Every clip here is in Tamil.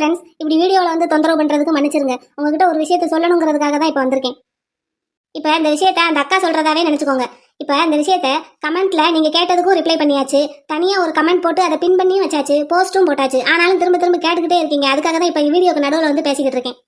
ஃப்ரெண்ட்ஸ் இப்படி வீடியோவில் வந்து தொந்தரவு பண்ணுறதுக்கு மன்னிச்சிருங்க. உங்ககிட்ட ஒரு விஷயத்த சொல்லணுங்கிறதுக்காக தான் இப்போ வந்திருக்கேன். இப்போ இந்த விஷயத்த அந்த அக்கா சொல்கிறதாவே நினச்சிக்கோங்க. இப்போ இந்த விஷயத்த கமெண்ட்ல நீங்கள் கேட்டதுக்கும் ரிப்ளை பண்ணியாச்சு. தனியாக ஒரு கமெண்ட் போட்டு அதை பின் பண்ணியும் வச்சாச்சு. போஸ்ட்டும் போட்டாச்சு. ஆனாலும் திரும்ப திரும்ப கேட்டுக்கிட்டே இருக்கீங்க. அதுக்காக தான் இப்போ வீடியோக்கு நடுவில் வந்து பேசிக்கிட்டு இருக்கேன்.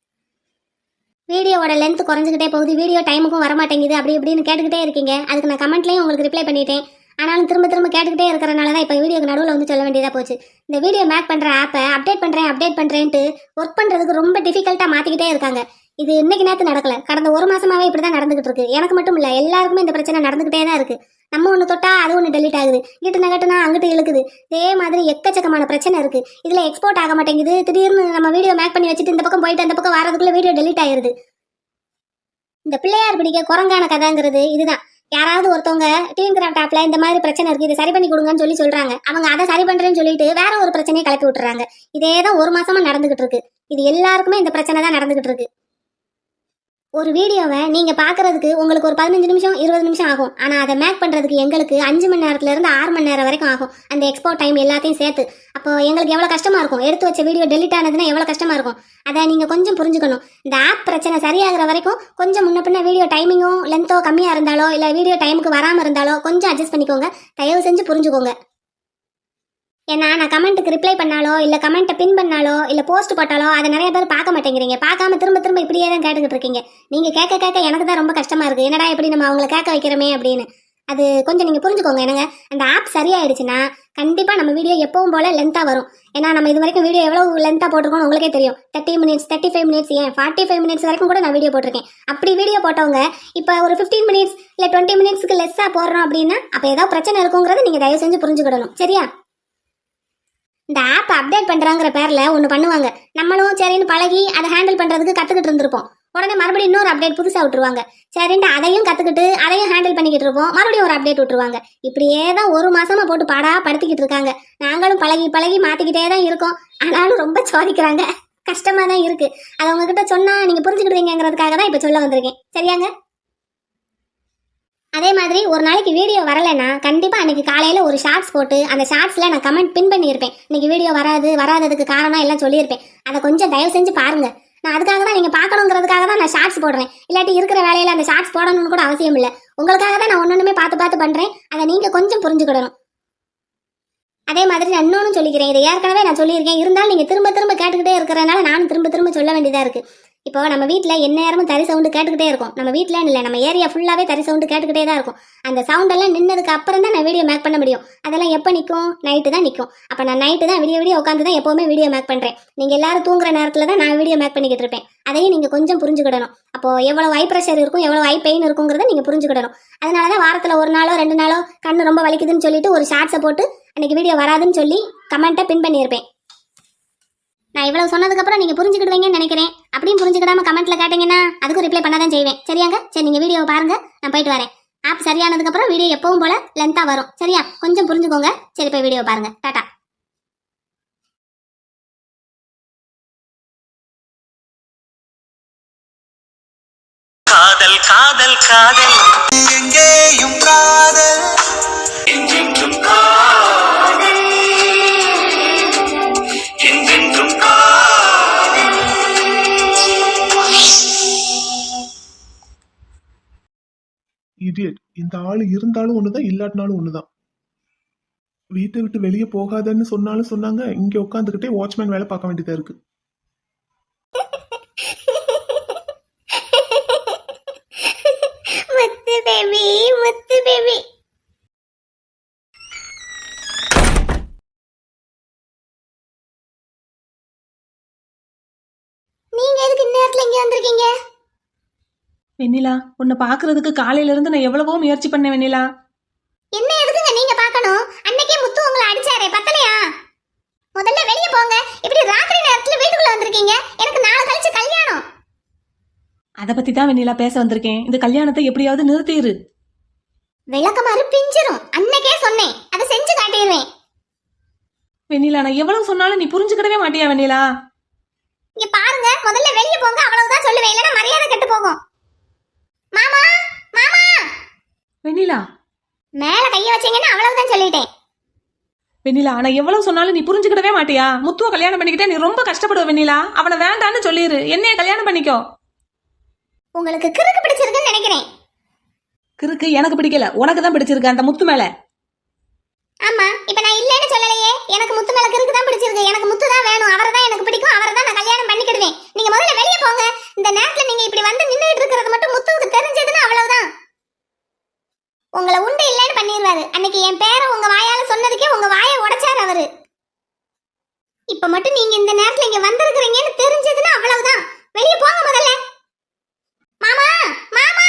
வீடியோவோட லென்த் குறைஞ்சிக்கிட்டே போகுது. வீடியோ டைமுக்கும் வரமாட்டேங்குது. அப்படி இப்படின்னு கேட்டுக்கிட்டே இருக்கீங்க. அதுக்கு நான் கமெண்ட்லேயும் உங்களுக்கு ரிப்ளை பண்ணிட்டேன். ஆனாலும் திரும்ப திரும்ப கேட்டுக்கிட்டே இருக்கிறனால தான் இப்போ வீடியோக்கு நடுவில் வந்து சொல்ல வேண்டியதாக போச்சு. இந்த வீடியோ மேக் பண்ணுற ஆப்பை அப்டேட் பண்ணுறேன் அப்டேட் பண்ணுறேன்ட்டு ஒர்க் பண்ணுறதுக்கு ரொம்ப டிஃபிகல்ட்டாக மாற்றிக்கிட்டே இருக்காங்க. இது இன்னைக்கு நேரத்து நடக்கல. கடந்த ஒரு மாசமாவே இப்படி தான் நடந்துகிட்டு இருக்கு. எனக்கு மட்டும் இல்லை எல்லாருக்குமே இந்த பிரச்சனை நடந்துகிட்டே தான் இருக்கு. நம்ம ஒன்று தொட்டா அது ஒன்று டெலிட் ஆகுது. இங்கிட்டு நகட்டுனா அங்கிட்டு இழுக்குது. இதே மாதிரி எக்கச்சக்கமான பிரச்சனை இருக்கு. இதில் எக்ஸ்போர்ட் ஆக மாட்டேங்குது. திடீர்னு நம்ம வீடியோ மேக் பண்ணி வச்சுட்டு இந்த பக்கம் போயிட்டு அந்த பக்கம் வரதுக்குள்ள வீடியோ டெலிட் ஆயிருது. இந்த பிள்ளையார் பிடிக்க குரங்கான கதைங்கிறது இதுதான். யாராவது ஒருத்தவங்க டிவி கிராஃப்ட் ஆப்ல இந்த மாதிரி பிரச்சனை இருக்கு இதை சரி பண்ணி கொடுங்கன்னு சொல்லி சொல்றாங்க. அவங்க அதை சரி பண்றேன்னு சொல்லிட்டு வேற ஒரு பிரச்சனையை கலப்பி விட்டுறாங்க. இதே தான் ஒரு மாசமா நடந்துகிட்டு இருக்கு. இது எல்லாருக்குமே இந்த பிரச்சனை தான் நடந்துகிட்டு இருக்கு. ஒரு வீடியோவை நீங்கள் பார்க்கறதுக்கு உங்களுக்கு ஒரு பதினஞ்சு நிமிஷம் இருபது நிமிஷம் ஆகும். ஆனால் அதை மேக் பண்ணுறதுக்கு எங்களுக்கு அஞ்சு மணி நேரத்துலேருந்து ஆறு மணி நேரம் வரைக்கும் ஆகும். அந்த எக்ஸ்போர்ட் டைம் எல்லாத்தையும் சேர்த்து. அப்போ எங்களுக்கு எவ்வளோ கஷ்டமாக இருக்கும்? எடுத்து வச்ச வீடியோ டெலிட் ஆனதுன்னா எவ்வளோ கஷ்டமாக இருக்கும்? அதை நீங்கள் கொஞ்சம் புரிஞ்சுக்கணும். இந்த ஆப் பிரச்சனை சரியாகிற வரைக்கும் கொஞ்சம் முன்ன பின்ன வீடியோ டைமிங்கோ லென்த்தோ கம்மியாக இருந்தாலோ இல்லை வீடியோ டைமுக்கு வராமல் இருந்தாலோ கொஞ்சம் அட்ஜஸ்ட் பண்ணிக்கோங்க. தயவு செஞ்சு புரிஞ்சுக்கோங்க. ஏன்னா நான் கமெண்ட்டுக்கு ரிப்ளை பண்ணாலோ இல்லை கமெண்ட்டை பின் பண்ணாலோ இல்லை போஸ்ட் போட்டாலோ அதை நிறைய பேர் பார்க்க மாட்டேங்கிறீங்க. பார்க்காம திரும்ப திரும்ப இப்படியே தான் கேட்டுக்கிட்டு இருக்கீங்க. நீங்கள் கேட்க கேட்க எனக்கு தான் ரொம்ப கஷ்டமாக இருக்குது என்னடா எப்படி நம்ம அவங்கள கேட்க வைக்கிறோமே அப்படின்னு. அது கொஞ்சம் நீங்கள் புரிஞ்சுக்கோங்க என்னங்க. அந்த ஆப் சரியாயிடுச்சுன்னா கண்டிப்பாக நம்ம வீடியோ எப்பவும் போல் லென்த்தாக வரும். ஏன்னா நம்ம இது வரைக்கும் வீடியோ எவ்வளோ லென்த்தாக போட்டிருக்கோம்னு உங்களுக்கே தெரியும். Thirty minutes thirty five minutes ஏன்? ஃபார்ட்டி ஃபைவ் மினிட்ஸ் வரைக்கும் கூட நான் வீடியோ போட்டிருக்கேன். அப்படி வீடியோ போட்டவங்க இப்போ ஒரு ஃபிஃப்டீன் மினிட்ஸ் இல்லை டுவெண்ட்டி மினிட்ஸ்க்கு லெஸ்ஸாக போடுறோம் அப்படின்னா அப்போ ஏதாவது பிரச்சனை இருக்குங்கிறது நீங்கள் தயவு செஞ்சு புரிஞ்சுக்கிடணும். சரியா? இந்த ஆப் அப்டேட் பண்ணுறாங்கிற பேரில் ஒன்று பண்ணுவாங்க. நம்மளும் சரின்னு பழகி அதை ஹேண்டில் பண்ணுறதுக்கு கற்றுக்கிட்டு இருந்திருப்போம். உடனே மறுபடியும் இன்னொரு அப்டேட் புதுசாக விட்டுருவாங்க. சரின்ட்டு அதையும் கற்றுக்கிட்டு அதையும் ஹேண்டில் பண்ணிக்கிட்டு இருப்போம். மறுபடியும் ஒரு அப்டேட் விட்டுருவாங்க. இப்படியே தான் ஒரு மாதமாக போட்டு பாடா படுத்திக்கிட்டு இருக்காங்க. நாங்களும் பழகி பழகி மாற்றிக்கிட்டே தான் இருக்கோம். ஆனாலும் ரொம்ப சோதிக்கிறாங்க. கஷ்டமாக தான் இருக்குது அதை உங்ககிட்ட சொன்னால் நீங்கள் புரிஞ்சுக்கிடுவீங்கிறதுக்காக தான் இப்போ சொல்ல வந்திருக்கேன். சரியாங்க? அதே மாதிரி ஒரு நாளைக்கு வீடியோ வரலைன்னா கண்டிப்பாக அன்னைக்கு காலையில் ஒரு ஷார்ட்ஸ் போட்டு அந்த ஷார்ட்ஸில் நான் கமெண்ட் பின் பண்ணியிருப்பேன். இன்னைக்கு வீடியோ வராது வராததுக்கு காரணம் எல்லாம் சொல்லியிருப்பேன். அதை கொஞ்சம் தயவு செஞ்சு பாருங்கள் நான் அதுக்காக தான் நீங்கள் பார்க்கணுங்கிறதுக்காக தான் நான் ஷார்ட்ஸ் போடுறேன். இல்லாட்டி இருக்கிற வேலையில் அந்த ஷார்ட்ஸ் போடணும்னு கூட அவசியம் இல்லை. உங்களுக்காக தான் நான் ஒன்னொன்றுமே பார்த்து பார்த்து பண்ணுறேன் அதை நீங்கள் கொஞ்சம் புரிஞ்சுக்கிடணும். அதே மாதிரி நான் இன்னொன்று சொல்லிக்கிறேன். இதை ஏற்கனவே நான் சொல்லியிருக்கேன். இருந்தாலும் நீங்கள் திரும்ப திரும்ப கேட்டுக்கிட்டே இருக்கிறனால நானும் திரும்ப திரும்ப சொல்ல வேண்டியதாக இருக்குது இப்போ நம்ம வீட்டில் எந்நேரமும் தறி சவுண்டு கேட்டுக்கிட்டே இருக்கும். நம்ம வீட்டில் இல்லை நம்ம ஏரியா ஃபுல்லாகவே தறி சவுண்டு கேட்டுக்கிட்டே தான் இருக்கும். அந்த சவுண்டெல்லாம் நின்னதுக்கு அப்புறம் தான் நான் வீடியோ மேக் பண்ண முடியும். அதெல்லாம் எப்போ நிற்கும் நைட்டு தான் நிற்கும் அப்போ நான் நைட்டு தான் விடிய விடிய உட்காந்து தான் எப்போவுமே வீடியோ மேக் பண்ணுறேன் நீங்கள் எல்லாரும் தூங்குற நேரத்தில் தான் நான் வீடியோ மேக் பண்ணிக்கிட்டு இருப்பேன். அதையும் நீங்கள் கொஞ்சம் புரிஞ்சுக்கிடணும். அப்போது எவ்வளோ ஐ ப்ரெஷர் இருக்கும் எவ்வளோ ஐ பெயின் இருக்குங்கிறத நீங்கள் புரிஞ்சுக்கிடணும். அதனால தான் வாரத்தில் ஒரு நாளோ ரெண்டு நாளோ கண்ணு ரொம்ப வலிக்குதுன்னு சொல்லிட்டு ஒரு ஷார்ட்ஸை போட்டு அன்றைக்கி வீடியோ வராதுன்னு சொல்லி கமெண்ட்டை பின் பண்ணியிருப்பேன். நான் இவ்வளவு சொன்னதுக்கப்புறம் நீங்கள் புரிஞ்சுக்கிடுவீங்கன்னு நினைக்கிறேன். அப்படியும் புரிஞ்சுக்கிடாம கமெண்ட்ல கேட்டீங்கன்னா அதுக்கும் ரிப்ளை பண்ண தான் செய்வேன். சரியாங்க? சரி நீங்கள் வீடியோ பாருங்க. நான் போயிட்டு வரேன். ஆப் சரியானதுக்கப்புறம் வீடியோ எப்பவும் போல லென்த்தாக வரும். சரியா? கொஞ்சம் புரிஞ்சுக்கோங்க. சரி போய் வீடியோ பாருங்க. டாட்டா காதல் காதல் காதல். எங்கேயும் இடியட் இந்த ஆள் இருந்தாலும் ஒண்ணுதான் இல்லாட்டினாலும் ஒண்ணுதான். வீட்டை விட்டு வெளியே போகாதன்னு சொன்னாலும் சொன்னாங்க. இங்க உட்காந்துக்கிட்டே வாட்ச்மேன் வேலை பார்க்க வேண்டியதா இருக்கு. முத்து பேபி முத்து பேபி நீங்க எதுக்கு இந்நேரத்துல இங்க வந்திருக்கீங்க? வெண்ணிலா உன்னை பாக்குறதுக்கு காலையில இருந்து நான் எவ்வளவோ முயற்சி பண்ணேன் வெண்ணிலா. என்ன எதுக்குங்க நீங்க பார்க்கணும்? அன்னைக்கே முத்து உங்களை அடிச்சாரே பத்தலையா? முதல்ல வெளிய போங்க. இப்படி ராத்திரி நேரத்துல வீட்டுக்குள்ள வந்திருக்கீங்க. எனக்கு நாளை கழிச்சு கல்யாணம். அதை பத்தி தான் வெண்ணிலா பேச வந்திருக்கேன். இந்த கல்யாணத்தை எப்படியாவது நிறுத்திடு விளக்கமாறு பிஞ்சிரும். அன்னைக்கே சொன்னேன். அதை செஞ்சு காட்டிடுவேன். வெண்ணிலா நான் எவ்வளவு சொன்னாலும் நீ புரிஞ்சுக்கிடவே மாட்டியா வெண்ணிலா? இங்க பாருங்க. முதல்ல வெளிய போங்க. அவ்வளவுதான் சொல்லுவேன். இல்லைன்னா மரியாதை கெட்டு போகும். மாமா மாமா. வெண்ணிலா. மேல கைய வச்சீங்கன்னா அவ்வளவுதான் சொல்லிட்டேன். வெண்ணிலா நான் எவ்வளவு சொன்னாலும் நீ புரிஞ்சுக்கிடவே மாட்டியா? முத்துவ கல்யாணம் பண்ணிக்கிட்டே நீ ரொம்ப கஷ்டப்படுவ வெண்ணிலா. அவனை வேண்டான்னு சொல்லிடு என்னைய கல்யாணம் பண்ணிக்கோ. உங்களுக்கு கிறுக்கு பிடிச்சிருக்குன்னு நினைக்கிறேன். கிறுக்கு எனக்கு பிடிக்கல. உனக்கு தான் பிடிச்சிருக்கு அந்த முத்து மேல. ஆமா இப்ப நான் இல்லைன்னு சொல்லலையே. எனக்கு முத்து மேல கிறுக்கு தான் பிடிச்சிருக்கு. எனக்கு முத்து தான் வேணும். அவரை தான் எனக்கு பிடிக்கும். அவரை தான் நான் கல்யாணம் பண்ணிக்கிடுவேன். நீங்க முதல்ல வெளியே போங்க. இந்த நேரத்துல நீங்க இப்படி வந்து நின்றுட்டு இருக்கிறது மட்டும் முத்துவுக்கு தெரிஞ்சதுன்னா அவ்வளவுதான். உங்களை உண்டு இல்லைன்னு பண்ணிடுவாரு. அன்னைக்கு என் பேரை உங்க வாயால சொன்னதுக்கே உங்க வாயை உடைச்சாரு அவரு. இப்ப மட்டும் நீங்க இந்த நேரத்துல இங்க வந்திருக்கிறீங்கன்னு தெரிஞ்சதுன்னா அவ்வளவுதான். வெளியே போங்க முதல்ல. மாமா மாமா.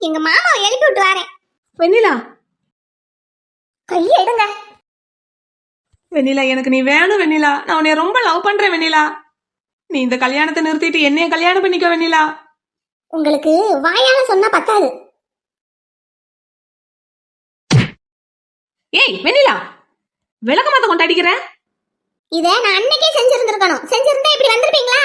எங்க மாமாவை எழுப்பி விட்டு வரேன். வெண்ணிலா கையை எடுங்க வெண்ணிலா எனக்கு நீ வேணும் வெண்ணிலா. நான் உன்னை ரொம்ப லவ் பண்றேன் வெண்ணிலா. நீ இந்த கல்யாணத்தை நிறுத்திட்டு என்னைய கல்யாணம் பண்ணிக்கோ வெண்ணிலா. உங்களுக்கு வாயால சொன்னா பத்தாது. ஏய் வெண்ணிலா விளக்க மாத்த கொண்டு அடிக்கிற? இத நான் அன்னைக்கே செஞ்சிருந்திருக்கணும். செஞ்சிருந்தா இப்படி வந்திருப்பீங்களா?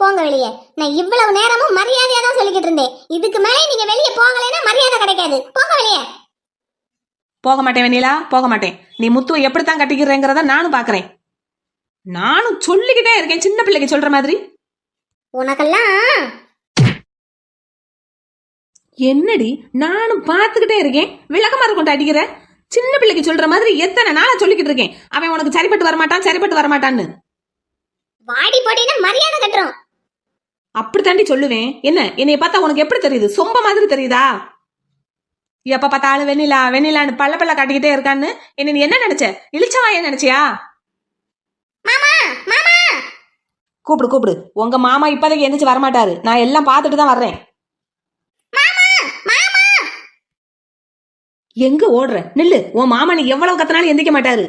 போங்க வெளியே. நான் இவ்வளவு நேரமும் மரியாதையா தான் சொல்லிக்கிட்டு இருந்தேன். இதுக்கு மேலே நீங்க வெளியே போகலைன்னா மரியாதை கிடைக்காது. போங்க வெளியே. போக மாட்டேன் வெண்ணிலா போக மாட்டேன். நீ முத்துவை எப்படித்தான் கட்டிக்கிறேங்கிறத நானும் பாக்குறேன். நானும் சொல்லிக்கிட்டே இருக்கேன் சின்ன பிள்ளைக்கு சொல்ற மாதிரி. உனக்கெல்லாம்? என்னடி நானும் பார்த்துக்கிட்டே இருக்கேன். விளக்கமாறு கொண்டு அடிக்கிற சின்ன பிள்ளைக்கு சொல்ற மாதிரி எத்தனை நாளா சொல்லிக்கிட்டு இருக்கேன். அவன் உனக்கு சரிப்பட்டு வரமாட்டான் சரிப்பட்டு வரமாட்டான்னு. வாடி போடினா மரியாதை கட்டுறோம். அப்படி தாண்டி சொல்லுவேன். என்ன என்னைய பார்த்தா உனக்கு எப்படி தெரியுது? சொம்ப மாதிரி தெரியுதா? எப்ப பார்த்தாலும் வெண்ணிலா வெண்ணிலான்னு பல்ல பல்ல காட்டிக்கிட்டே இருக்கான்னு என்ன நீ என்ன நினைச்ச? இழிச்சவாய நினைச்சியா? மாமா மாமா! கூப்பிடு கூப்பிடு. உங்க மாமா இப்போதைக்கு எந்திரிச்சு வரமாட்டாரு. நான் எல்லாம் பார்த்துட்டு தான் வர்றேன். எங்க ஓடுற? நில்லு. உன் மாமா நீ எவ்வளவு கத்தினாலும் எந்திரிக்க மாட்டாரு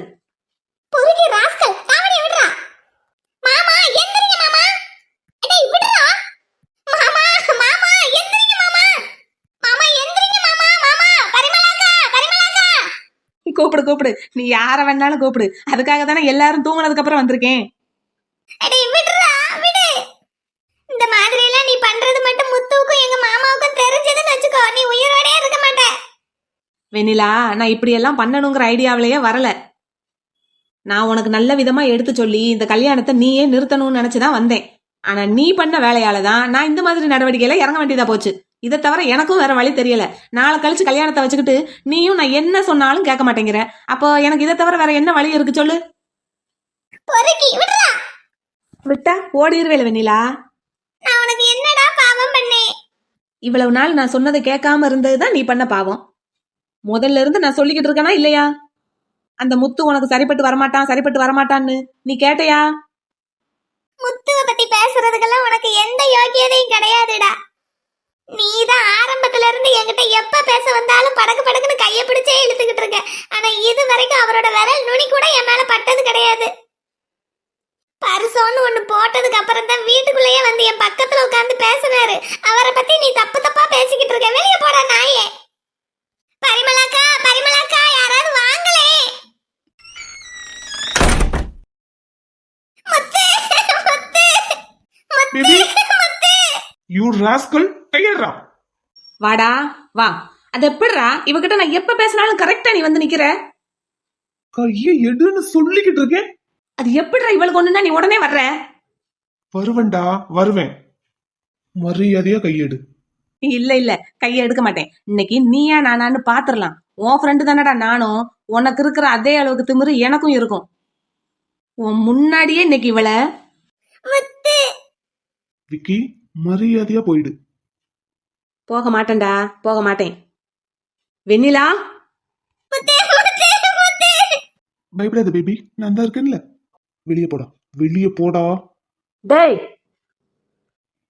பொறுக்கி ராஸ்கல் தாவணியை விடுறா மாமா எந்திரிங்க மாமா அடேய் விடுறா மாமா மாமா எந்திரிங்க மாமா மாமா எந்திரிங்க மாமா மாமா பரிமளாக்கா பரிமளாக்கா கூப்பிடு கூப்பிடு. நீ யார வேணாலும் கூப்பிடு. அதுக்காக தானே எல்லாரும் தூங்குனதுக்கு அப்புறம் வந்திருக்கேன். இந்த மாதிரி எல்லாம் நீ பண்றது மட்டும் முத்துவுக்கும் எங்க மாமாவுக்கும் தெரிஞ்சதுன்னு வச்சுக்கோ. நீ உயிரோடே இருக்க மாட்ட. வெண்ணிலா நான் இப்படி எல்லாம் பண்ணணுங்கிற ஐடியாவிலேயே வரல. நான் உனக்கு நல்ல விதமா எடுத்து சொல்லி இந்த கல்யாணத்தை நீயே நிறுத்தணும்னு நினைச்சுதான் வந்தேன். ஆனா நீ பண்ண வேலையால தான் நான் இந்த மாதிரி நடவடிக்கையில இறங்க வேண்டியதா போச்சு. இதை தவிர எனக்கும் வேற வழி தெரியல. நாளை கழிச்சு கல்யாணத்தை வச்சுக்கிட்டு நீயும் நான் என்ன சொன்னாலும் கேட்க மாட்டேங்கிற. அப்போ எனக்கு இதை தவிர வேற என்ன வழி இருக்கு சொல்லு? விட்டா? ஓடிடுவேல வெண்ணிலா. நான் உனக்கு என்னடா பாவம் பண்ணேன் இவ்வளவு நாள் நான் சொன்னதை கேட்காம இருந்ததுதான் நீ பண்ண பாவம். முதல்ல இருந்து நான் சொல்லிக்கிட்டு இருக்கேனா இல்லையா? அந்த முத்து உனக்கு சரிப்பட்டு வரமாட்டான் சரிப்பட்டு வரமாட்டான்னு நீ கேட்டையா? முத்துவ பத்தி பேசுறதுக்கெல்லாம் உனக்கு எந்த யோக்கியதையும் கிடையாதுடா. நீ தான் ஆரம்பத்துல இருந்து என்கிட்ட எப்ப பேச வந்தாலும் படக்கு படக்குன்னு கைய பிடிச்சே இழுத்துக்கிட்டு இருக்க. ஆனா இது வரைக்கும் அவரோட விரல் நுனி கூட என் மேல பட்டது கிடையாது. பரிசோன்னு ஒண்ணு போட்டதுக்கு அப்புறம் தான் வீட்டுக்குள்ளேயே வந்து என் பக்கத்துல உட்கார்ந்து பேசினாரு. அவரை பத்தி நீ தப்பு தப்பா பேசிக்கிட்டு இருக்க. வெளியே போடா நாயே. பரிமளாக்கா பரிமளாக்கா யாராவது வாங்களே. முத்து முத்து முத்து. யூ ராஸ்கல் கையடுறா வாடா வா. அது எப்படிடா? இவகிட்ட நான் எப்ப பேசினாலும் கரெக்டா நீ வந்து நிக்கிற? கையை எடுன்னு சொல்லிக்கிட்டு இருக்கேன். அது எப்படிடா இவளுக்கு ஒண்ணுன்னா நீ உடனே வர்ற? வருவேன்டா வருவேன். மரியாதையா கையெடு. இல்ல இல்ல. கையை எடுக்க மாட்டேன். இன்னைக்கு நீயா நானான்னு பாத்துரலாம். உன் ஃப்ரெண்டு தானடா நானும். உனக்கு இருக்கிற அதே அளவுக்கு திமிரு எனக்கும் இருக்கும். உன் முன்னாடியே இன்னைக்கு இவள. விக்கி மரியாதையா போயிடு. போக மாட்டேன்டா போக மாட்டேன். வெண்ணிலா? முத்து முத்து முத்து. பயப்படாத பேபி நான் தான் இருக்கேன்ல. வெளியே போடா வெளியே போடா. டேய்.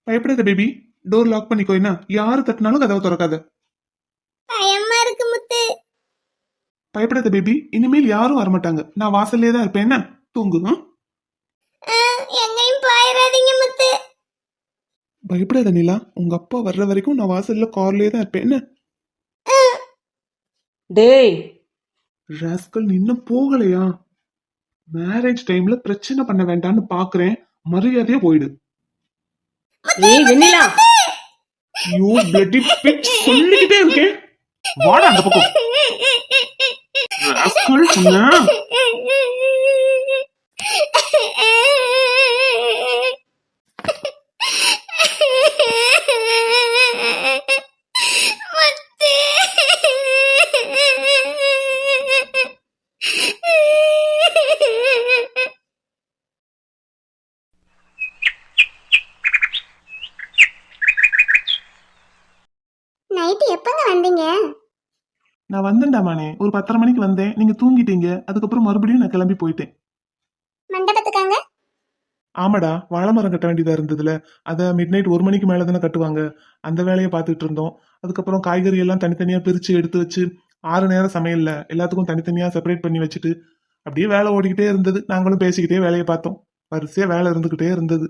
பயப்படாத பேபி டோர் லாக் பண்ணிக்கோ என்ன? யாரு தட்டினாலும் கதவை திறக்காத. பயமா இருக்கு முத்து. பயப்படாத பேபி இனிமேல் யாரும் வரமாட்டாங்க. நான் வாசல்லே தான் இருப்பேன் என்ன? தூங்கு எங்கேயும் போயிடாதீங்க முத்து. பயப்படாத நிலா உங்க அப்பா வர்ற வரைக்கும் நான் வாசல்ல கார்லயே தான் இருப்பேன். என்ன? டேய். ராஸ்கல் இன்னும் போகலையா? மேரேஜ் டைம்ல பிரச்சனை பண்ண வேண்டாம்னு பாக்குறேன். மரியாதையா போயிடு. ஏய் வெண்ணிலா. யூ பிளட்டி பிச் சொல்லிக்கிட்டே இருக்கேன். வாடா அந்த பக்கம். rascal பொண்ணு. நைட்டு எப்பங்க வந்தீங்க? நான் வந்தேன்டா மானே. ஒரு பத்தரை மணிக்கு வந்தேன். நீங்க தூங்கிட்டீங்க. அதுக்கப்புறம் மறுபடியும் நான் கிளம்பி போயிட்டேன். மண்டபத்துக்காங்க? ஆமாடா வாழை மரம் கட்ட வேண்டியதாக இருந்ததுல. அதை மிட் நைட் ஒரு மணிக்கு மேலே தானே கட்டுவாங்க. அந்த வேலையை பார்த்துட்டு இருந்தோம். அதுக்கப்புறம் காய்கறி எல்லாம் தனித்தனியாக பிரித்து எடுத்து வச்சு ஆறு நேரம் சமையலில் எல்லாத்துக்கும் தனித்தனியாக செப்பரேட் பண்ணி வச்சுட்டு அப்படியே வேலை ஓடிக்கிட்டே இருந்தது. நாங்களும் பேசிக்கிட்டே வேலையை பார்த்தோம். வரிசையாக வேலை இருந்துக்கிட்டே இருந்தது.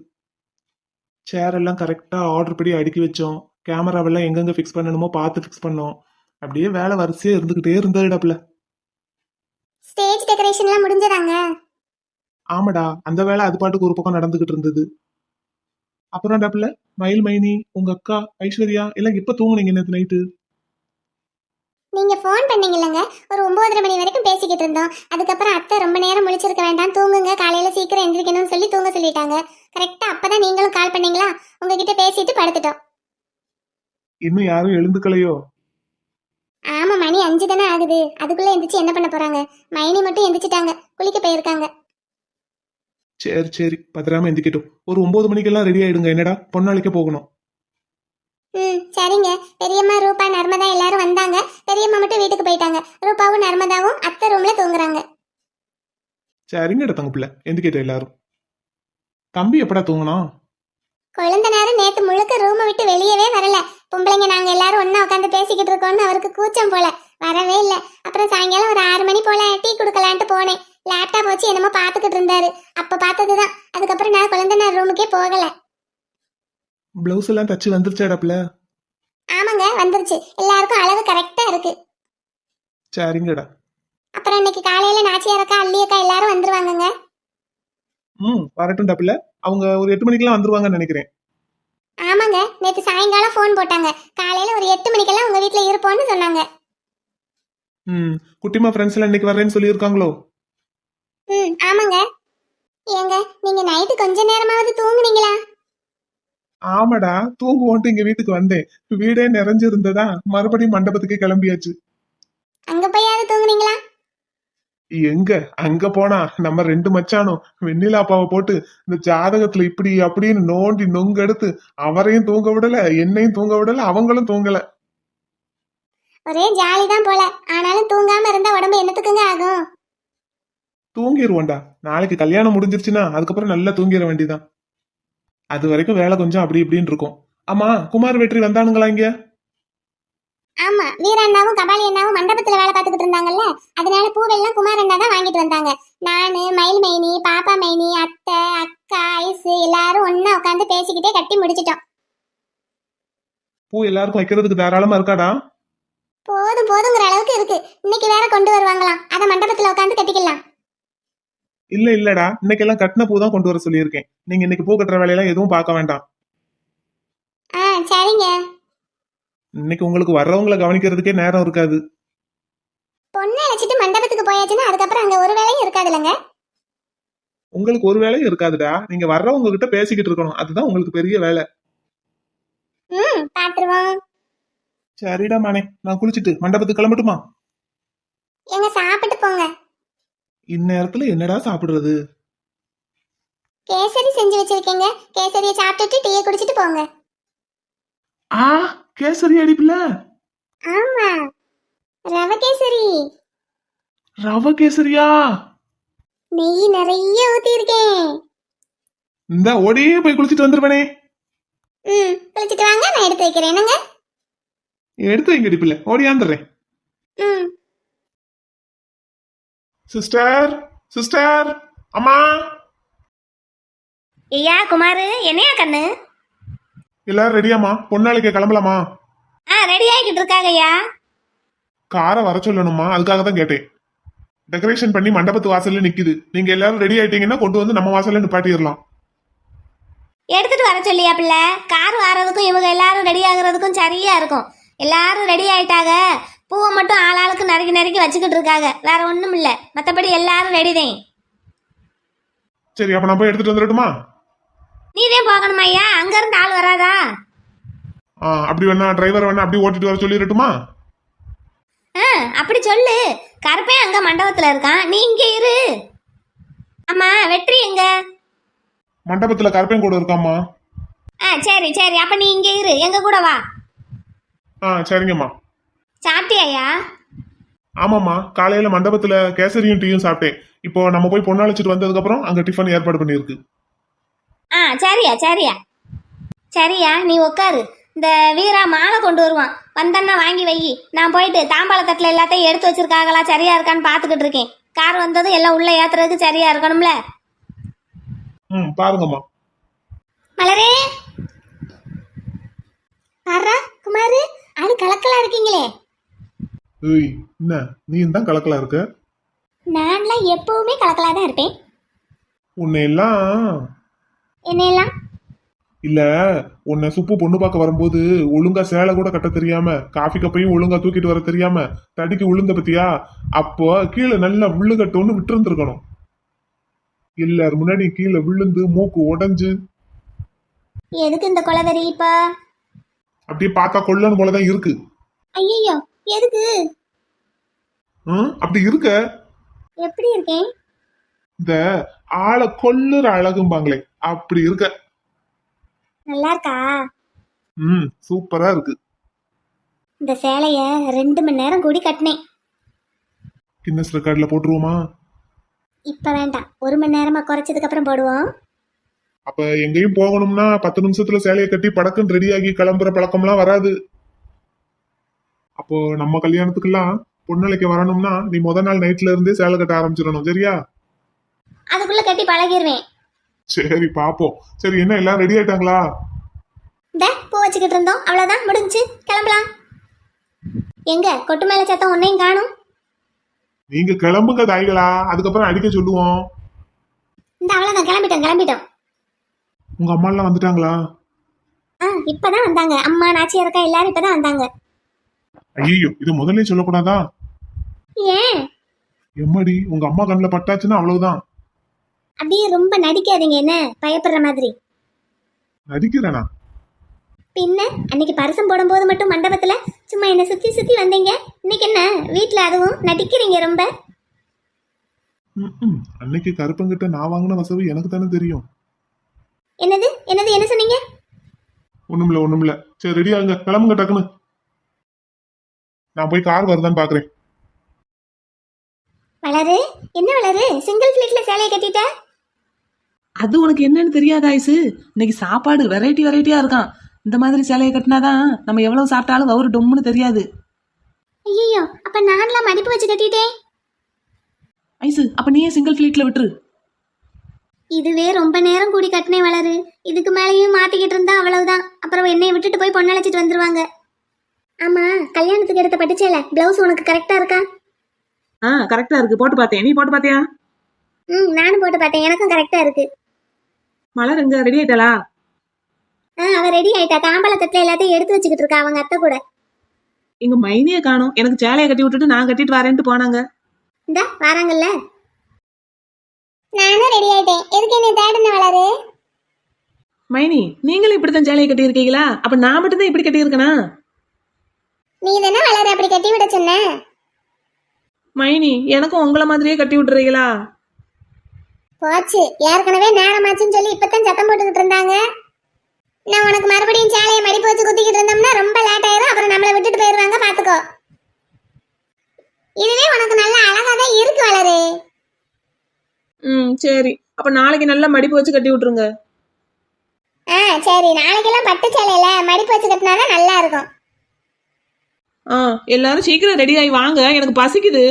சேர் எல்லாம் கரெக்டாக ஆர்டர் படி அடுக்கி வச்சோம். கேமராவெல்லாம் எங்கெங்கே ஃபிக்ஸ் பண்ணணுமோ பார்த்து ஃபிக்ஸ் பண்ணோம். அப்படியே வேலை வரிசையாக இருந்துக்கிட்டே இருந்ததுடாப்புல ஸ்டேஜ் டெக்கரேஷன்லாம் முடிஞ்சதாங்க. ஆமாடா அந்த வேலை அது பாட்டுக்கு ஒரு பக்கம் நடந்துகிட்டு இருந்தது. அப்புறம் டாப்ல மயில் மைனி உங்க அக்கா ஐஸ்வர்யா எல்லாம் எப்ப தூங்குனீங்க நேத்து நைட்டு. நீங்க ஃபோன் பண்ணீங்கல்லங்க. ஒரு ஒன்பதரை மணி வரைக்கும் பேசிக்கிட்டு இருந்தோம். அதுக்கப்புறம் அத்தை ரொம்ப நேரம் முழிச்சிருக்க வேண்டாம். தூங்குங்க காலையில சீக்கிரம் எந்திரிக்கணும்னு சொல்லி தூங்க சொல்லிட்டாங்க. கரெக்டா அப்பதான் நீங்களும் கால் பண்ணீங்களா? உங்ககிட்ட பேசிட்டு படுத்துட்டோம். இன்னும் யாரும் எழுந்துக்கலையோ? ஆமா மணி அஞ்சு தானே ஆகுது. அதுக்குள்ள எந்திரிச்சு என்ன பண்ண போறாங்க? மைனி மட்டும் எந்திரிச்சிட்டாங்க. குளிக்க போயிருக்காங்க. சரி சரி. பத்திராம எந்திக்கட்டும். ஒரு ஒன்பது மணிக்கெல்லாம் ரெடி ஆயிடுங்க. என்னடா? பொன்னாளிக்க போகணும். ம் சரிங்க. பெரியம்மா ரூபா நர்மதா எல்லாரும் வந்தாங்க. பெரியம்மா மட்டும் வீட்டுக்கு போயிட்டாங்க. ரூபாவும் நர்மதாவும் அத்தை ரூம்ல தூங்குறாங்க. சரிங்கடா தங்கப்பிள்ள. எந்திக்கிட்ட எல்லாரும். தம்பி எப்படா தூங்கினா? குழந்தை நேரம் நேத்து முழுக்க ரூமை விட்டு வெளியவே வரல. பொம்பளைங்க நாங்க எல்லாரும் ஒண்ணா உட்காந்து பேசிக்கிட்டு இருக்கோம்னு அவருக்கு கூச்சம் போல. வரவே இல்ல. அப்புறம் சாயங்காலம் ஒரு ஆறு மணி போல டீ குடுக்கலான்ட்டு போனேன். லேப்டாப் வச்சு என்னமோ பாத்துக்கிட்டு இருந்தாரு. அப்ப பார்த்ததுதான். அதுக்கப்புறம் நான் குழந்தை ரூமுக்கே போகல. பிளவுஸ் எல்லாம் தச்சு வந்துருச்சாடாப்ல ஆமாங்க வந்துருச்சு. எல்லாருக்கும் அளவு கரெக்டா இருக்கு. சரிங்கடா. அப்புறம் இன்னைக்கு காலையில நாச்சியார் அக்கா அள்ளி அக்கா எல்லாரும் வந்துருவாங்கங்க. ம் வரட்டும் டாப்ல. அவங்க ஒரு எட்டு மணிக்கெல்லாம் வந்துருவாங்கன்னு நினைக்கிறேன். ஆமாங்க நேத்து சாயங்காலம் ஃபோன் போட்டாங்க. காலையில ஒரு எட்டு மணிக்கெல்லாம் உங்க வீட்ல இருப்போம்னு சொன்னாங்க. ம் குட்டிமா ஃப்ரெண்ட்ஸ் எல்லாம் இன்னைக்கு வர்றேன்னு சொல்லியிருக்காங்களோ? ம் ஆமாங்க. ஏங்க நீங்க நைட்டு கொஞ்ச நேரமாவது தூங்குனீங்களா? ஆமாடா தூங்குவோன்ட்டு இங்க வீட்டுக்கு வந்தேன். வீடே நிறைஞ்சிருந்ததா மறுபடியும் மண்டபத்துக்கு கிளம்பியாச்சு. அங்க போயாவது தூங்குனீங்களா? எங்க அங்க போனா நம்ம ரெண்டு மச்சானும் வெண்ணிலா அப்பாவை போட்டு இந்த ஜாதகத்துல இப்படி அப்படின்னு நோண்டி நொங்கு எடுத்து அவரையும் தூங்க விடல என்னையும் தூங்க விடல அவங்களும் தூங்கல. ஒரே ஜாலி தான் போல ஆனாலும் தூங்காம இருந்தா தூங்கிடுவோம்டா நாளைக்கு கல்யாணம் முடிஞ்சிருச்சுன்னா அதுக்கப்புறம் நல்லா தூங்கிட வேண்டியதான் அது வரைக்கும் வேலை கொஞ்சம் அப்படி இப்படின்னு இருக்கும். ஆமா குமார் வெற்றி வந்தானுங்களா இங்க? ஆமா வீர அண்ணாவும் கபாலி அண்ணாவும் மண்டபத்துல வேலை பார்த்துக்கிட்டு இருந்தாங்கல்ல? அதனால பூவெல்லாம் குமார் அண்ணா தான் வாங்கிட்டு வந்தாங்க. நானு மயில் மைனி பாப்பா மைனி அத்தை அக்கா ஐசு எல்லாரும் ஒண்ணா உட்காந்து பேசிக்கிட்டே கட்டி முடிச்சிட்டோம். பூ எல்லாருக்கும் வைக்கிறதுக்கு தாராளமா இருக்காடா? போதும் போதுங்கிற அளவுக்கு இருக்கு. இன்னைக்கு வேற கொண்டு வருவாங்களாம். அத மண்டபத்துல உட்காந்து கட்டிக்கலாம். இல்ல இல்லடா. இன்னைக்கெல்லாம் கட்டின பூ தான் கொண்டு வர சொல்லியிருக்கேன். நீங்க இன்னைக்கு பூ கட்டுற வேலையெல்லாம் எதுவும் பார்க்க வேண்டாம். ஆ சரிங்க. இன்னைக்கு உங்களுக்கு வர்றவங்களை கவனிக்கிறதுக்கே நேரம் இருக்காது. பொண்ணை அழைச்சிட்டு மண்டபத்துக்கு போயாச்சுன்னா அதுக்கப்புறம் அங்க ஒரு வேலையும் இருக்காதுல்லங்க? உங்களுக்கு ஒரு வேலையும் இருக்காதுடா. நீங்க வர்றவங்க கிட்ட பேசிக்கிட்டு இருக்கணும். அதுதான் உங்களுக்கு பெரிய வேலை. ம் பாத்துருவோம். சரிடா மானே நான் குளிச்சிட்டு மண்டபத்துக்கு கிளம்பட்டுமா? எங்க சாப்பிட்டு போங்க. இந்நேரத்துல என்னடா சாப்பிடுறது? கேசரி செஞ்சு வச்சிருக்கீங்க. கேசரியை சாப்பிட்டுட்டு டீயை குடிச்சிட்டு போங்க. ஆ கேசரி அடிப்புல? ஆமா. ரவ கேசரி. ரவ கேசரியா? நெய் நிறைய ஊத்தி இருக்கேன் இந்த ஓடியே போய் குளிச்சிட்டு வந்துருவனே. ம் குளிச்சிட்டு வாங்க நான் எடுத்து வைக்கிறேன். என்னங்க? எடுத்து வைங்க அடிப்புல. ஓடியாந்துடுறேன் ம். சிஸ்டர் சிஸ்டர் அம்மா. ஐயா குமாரு என்னையா கண்ணு? எல்லாரும் ரெடியாமா பொன்னாளிக்கு கிளம்பலாமா? ஆ ரெடி ஆகிட்டு இருக்காங்க ஐயா. காரை வர சொல்லணுமா அதுக்காக தான் கேட்டேன். டெக்கரேஷன் பண்ணி மண்டபத்து வாசல்ல நிக்குது. நீங்க எல்லாரும் ரெடி ஆயிட்டீங்கன்னா கொண்டு வந்து நம்ம வாசல்ல நிப்பாட்டிடலாம். எடுத்துட்டு வர சொல்லியா பிள்ளை? கார் வாரதுக்கும் இவங்க எல்லாரும் ரெடி ஆகுறதுக்கும் சரியா இருக்கும். எல்லாரும் ரெடி ஆயிட்டாங்க. பூவை மட்டும் ஆளாளுக்கு நறுக்கி நறுக்கி வச்சுக்கிட்டு இருக்காங்க. வேற ஒன்றும் இல்லை. மற்றபடி எல்லாரும் ரெடி தான். சரி அப்ப நான் போய் எடுத்துட்டு வந்துடட்டுமா? நீதான் போகணுமா ஐயா? அங்கேருந்து ஆள் வராதா? ஆ, அப்படி வேணா டிரைவர் வேணா அப்படி ஓட்டிட்டு வர சொல்லிடட்டுமா? ஆ அப்படி சொல்லு. கருப்பேன் அங்கே மண்டபத்தில் இருக்கான். நீ இங்கே இரு. ஆமா வெற்றி எங்க? மண்டபத்துல கருப்பையும் கூட இருக்காம்மா. ஆ சரி சரி. அப்போ நீ இங்கே இரு. எங்க கூட வா. ஆ சரிங்கம்மா. சாப்பிட்டியாயா? ஆமாம்மா காலையில மண்டபத்துல கேசரியும் டீயும் சாப்பிட்டேன். இப்போ நம்ம போய் பொண்ணு அழைச்சிட்டு வந்ததுக்கு அப்புறம் அங்க டிஃபன் ஏற்பாடு பண்ணியிருக்கு. ஆ சரியா சரியா. சரியா நீ உட்காரு இந்த வீரா மாலை கொண்டு வருவான். வந்தன்னா வாங்கி வை. நான் போயிட்டு தாம்பாள தட்டில் எல்லாத்தையும் எடுத்து வச்சிருக்காங்களா சரியா இருக்கான்னு பார்த்துக்கிட்டு இருக்கேன். கார் வந்ததும் எல்லாம் உள்ள ஏத்துறதுக்கு சரியா இருக்கணும்ல? ம் பாருங்கம்மா. மலரே! பாரா குமாரு ஆளு கலக்கலா இருக்கீங்களே. ஏய் என்ன? நீ தான் கலக்கலா இருக்க? நான்லாம் எப்பவுமே கலக்கலா தான் இருப்பேன். உன்னை எல்லாம் என்னையெல்லாம்? இல்ல உன்னை சுப்பு பொண்ணு பார்க்க வரும்போது ஒழுங்கா சேலை கூட கட்ட தெரியாம காஃபி கப்பையும் ஒழுங்கா தூக்கிட்டு வர தெரியாம தடிக்கு விழுந்த பத்தியா? அப்போ கீழே நல்லா விழுகட்டோன்னு விட்டுருந்துருக்கணும். எல்லார் முன்னாடி கீழே விழுந்து மூக்கு உடைஞ்சு. எதுக்கு இந்த கொலவெறி இப்ப அப்படியே பார்த்தா கொல்லணும் போலதான் இருக்கு. ஐயோ எதுக்கு? ம், அப்படி இருக்க. எப்படி இருக்கேன்? இந்த ஆளை கொல்லுற அழகும்பாங்களே அப்படி இருக்க. நல்லா இருக்கா ம் சூப்பரா இருக்கு. இந்த சேலைய ரெண்டு மணி நேரம் கூடி கட்டினேன். கின்னஸ் ரெக்கார்ட்ல போட்டுருவோமா? இப்ப வேண்டாம். ஒரு மணி நேரமா குறைச்சதுக்கு அப்புறம் போடுவோம். அப்ப எங்கேயும் போகணும்னா பத்து நிமிஷத்துல சேலையை கட்டி படக்குன்னு ரெடியாகி கிளம்புற பழக்கம்லாம் வராது. அப்போ நம்ம கல்யாணத்துக்கெல்லாம் பொண்ணழைக்க வரணும்னா நீ முத நாள் நைட்ல இருந்தே சேலை கட்ட ஆரம்பிச்சிடணும் சரியா? அதுக்குள்ள கட்டி பழகிருவேன். சரி பாப்போம். சரி என்ன எல்லாம் ரெடி ஆயிட்டாங்களா? பூ வச்சுக்கிட்டு இருந்தோம். அவ்வளவுதான் முடிஞ்சு. கிளம்பலாம். எங்க கொட்டு மேல சத்தம் ஒன்னையும் காணும். நீங்க கிளம்புங்க தாய்களா. அதுக்கப்புறம் அடிக்க சொல்லுவோம். இந்த அவ்வளவுதான் கிளம்பிட்டோம் கிளம்பிட்டோம். உங்க அம்மா எல்லாம் வந்துட்டாங்களா? ஆ இப்பதான் வந்தாங்க. அம்மா நாச்சியா இருக்கா எல்லாரும் இப்பதான் வந்தாங்க. ஐயோ இது முதல்ல சொல்லக்கூடாதா? எம்மடி உங்க அம்மா கண்ணில் பட்டாச்சுன்னா அவ்வளவுதான். அப்படியே ரொம்ப நடிக்காதீங்க என்ன? பயப்படுற மாதிரி. நடிக்கிறேனா பின்ன அன்னைக்கு பரிசம் போடும்போது மட்டும் மண்டபத்துல சும்மா என்ன சுத்தி சுத்தி வந்தீங்க. இன்னைக்கு என்ன? வீட்ல அதுவும் நடிக்கிறீங்க ரொம்ப. அன்னைக்கு கருப்பங்கிட்ட நான் வாங்கின வசவு எனக்கு தானே தெரியும். என்னது? என்னது? என்ன சொன்னீங்க? ஒண்ணுமில்ல ஒண்ணுமில்ல. சரி ரெடி ஆகுங்க. கிளம்புங்க டக்குன்னு. நான் போய் கார் வருதான்னு பாக்குறேன். வளரு என்ன வளரு? சிங்கிள் பிளேட்ல சேலையை கட்டிட்ட? அது உனக்கு என்னன்னு தெரியாதா ஐசு? இன்னைக்கு சாப்பாடு வெரைட்டி வெரைட்டியா இருக்கான். இந்த மாதிரி சேலையை கட்டினாதான் நம்ம எவ்வளவு சாப்பிட்டாலும் வவுறு டொம்முன்னு தெரியாது. ஐயோ அப்ப நான்லாம் மடிப்பு வச்சு கட்டிட்டேன்? ஐசு அப்ப நீயே சிங்கிள் ஃபிளீட்ல விட்டுரு. இதுவே ரொம்ப நேரம் கூடி கட்டினே வளரு. இதுக்கு மேலேயும் மாட்டிக்கிட்டு இருந்தா அவ்வளவுதான். அப்புறம் என்னை விட்டுட்டு போய் பொண்ணழைச்சிட்டு வந்துருவாங்க. ஆமா கல்யாணத்துக்கு எடுத்த பட்டுச்சேல. பிளவுஸ் உனக்கு கரெக்டா இருக்கா? ஆ கரெக்டா இருக்கு. போட்டு பார்த்தேன். நீ போட்டு பார்த்தியா? ம் நானும் போட்டு பார்த்தேன். எனக்கும் கரெக்டா இருக்கு. மலர் எங்க? ரெடி ஆயிட்டாளா? ஆ அவ ரெடி ஆயிட்டா. தாம்பல தட்டுல எல்லாத்தையும் எடுத்து வச்சுக்கிட்டு இருக்கா அவங்க அத்தை கூட. எங்க மைனிய காணும். எனக்கு சேலையை கட்டி விட்டுட்டு நான் கட்டிட்டு வரேன்ட்டு போனாங்க. இந்த வராங்கல்ல. நானும் ரெடி ஆயிட்டேன். எதுக்கு என்ன தேடுன வளரு? மைனி நீங்களும் இப்படித்தான் சேலையை கட்டி இருக்கீங்களா அப்ப நான் மட்டும் தான் இப்படி கட்டி இருக்கனா நீ தானே வளரு அப்படி கட்டி விட சொன்ன? மைனி எனக்கும் உங்கள மாதிரியே கட்டி விட்டுறீங்களா? போச்சு. ஏற்கனவே நேரமாச்சுன்னு சொல்லி இப்பதான் சத்தம் போட்டுக்கிட்டு இருந்தாங்க. நான் உனக்கு மறுபடியும் சேலையை மடிப்பு வச்சு குத்திக்கிட்டு இருந்தோம்னா ரொம்ப லேட் ஆயிரும். அப்புறம் நம்மளை விட்டுட்டு போயிருவாங்க பாத்துக்கோ. இதுவே உனக்கு நல்ல அழகா தான் இருக்கு வளரு. ம் சரி. அப்ப நாளைக்கு நல்லா மடிப்பு வச்சு கட்டி விட்டுருங்க. ஆ சரி. நாளைக்கெல்லாம் பட்டு சேலையில மடிப்பு வச்சு கட்டினாதான் நல்லா இருக்கும். ஆ எல்லாரும் சீக்கிரம் ரெடி ஆகி வாங்க. எனக்கு பசிக்குது.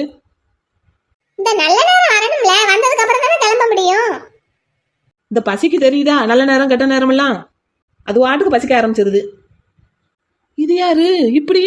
இந்த நல்ல நேரம் வரணும்ல. வந்ததுக்கு அப்புறம் தானே கிளம்ப முடியும். இந்த பசிக்கு தெரியுதா? நல்ல நேரம் கெட்ட நேரம் எல்லாம் அது வாட்டுக்கு பசிக்க ஆரம்பிச்சிருது. இது யாரு? இப்படி.